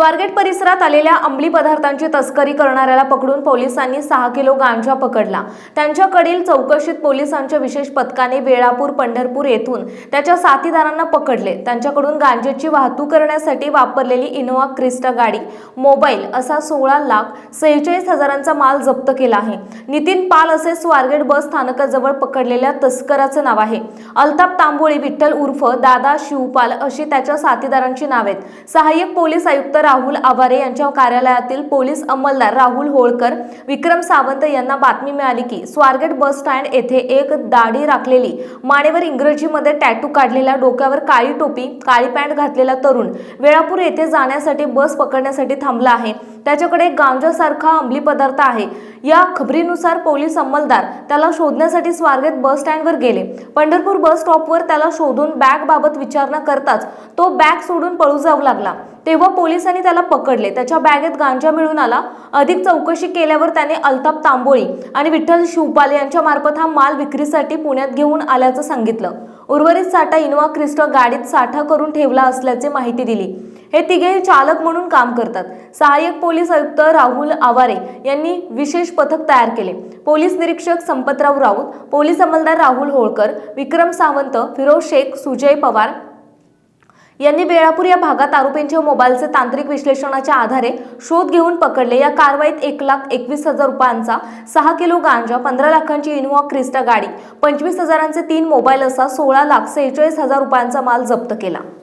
स्वारगेट परिसरात आलेल्या अंमली पदार्थांची तस्करी करणाऱ्याला पकडून पोलिसांनी सहा किलो गांजा पकडला. त्यांच्याकडील चौकशीत पोलिसांच्या विशेष पथकाने वेळापूर पंढरपूर येथून त्याच्या साथीदारांना पकडले. त्यांच्याकडून गांजेची वाहतूक करण्यासाठी वापरलेली इनोवा क्रिस्टा गाडी मोबाईल असा सोळा लाख सेहेचाळीस हजारांचा माल जप्त केला आहे. नितीन पाल असे स्वारगेट बस स्थानकाजवळ पकडलेल्या तस्कराचं नाव आहे. अल्ताप तांबोळी विठ्ठल उर्फ दादा शिवपाल अशी त्याच्या साथीदारांची नाव आहेत. सहाय्यक पोलीस आयुक्त राहुल आवारे यांच्या कार्यालयातील पोलीस अंमलदार राहुल होळकर विक्रम सावंत यांना बातमी मिळाली की स्वारगेट बस स्टँड येथे एक दाढी राखलेली मानेवर इंग्रजीमध्ये टॅटू काढलेला डोक्यावर काळी टोपी काळी पॅन्ट घातलेला तरुण वेळापूर येथे जाण्यासाठी बस पकडण्यासाठी थांबला आहे. त्याच्याकडे गांजासारखा अंमली पदार्थ आहे. या खबरीनुसार पोलीस अंमलदार त्याला शोधण्यासाठी स्वारगेट बस स्टँडवर गेले. पंढरपूर बस स्टॉपवर त्याला शोधून बॅग बाबत विचारणा करताच तो बॅग सोडून पळू जाऊ लागला. तेव्हा पोलिसांनी त्याला पकडले. त्याच्या बॅगेत गांजा मिळून आला. अधिक चौकशी केल्यावर त्याने अल्ताप तांबोळी आणि विठ्ठल शिवपाल यांच्या मार्फत हा माल विक्रीसाठी पुण्यात घेऊन आल्याचं सांगितलं. उर्वरित साठा इनोवा क्रिस्टो गाडीत साठा करून ठेवला असल्याचे माहिती दिली. हे तिघे चालक म्हणून काम करतात. सहाय्यक पोलीस आयुक्त राहुल आवारे यांनी विशेष पथक तयार केले. पोलीस निरीक्षक संपतराव राऊत पोलीस अंमलदार राहुल होळकर विक्रम सावंत फिरोज शेख सुजय पवार यांनी वेळापूर या भागात आरोपींच्या मोबाईलचे तांत्रिक विश्लेषणाच्या आधारे शोध घेऊन पकडले. या कारवाईत एक लाख एकवीस हजार रुपयांचा सहा किलो गांजा पंधरा लाखांची इनोवा क्रिस्टा गाडी पंचवीस हजारांचे तीन मोबाईल असा सोळा लाख सेहेचाळीस हजार रुपयांचा माल जप्त केला.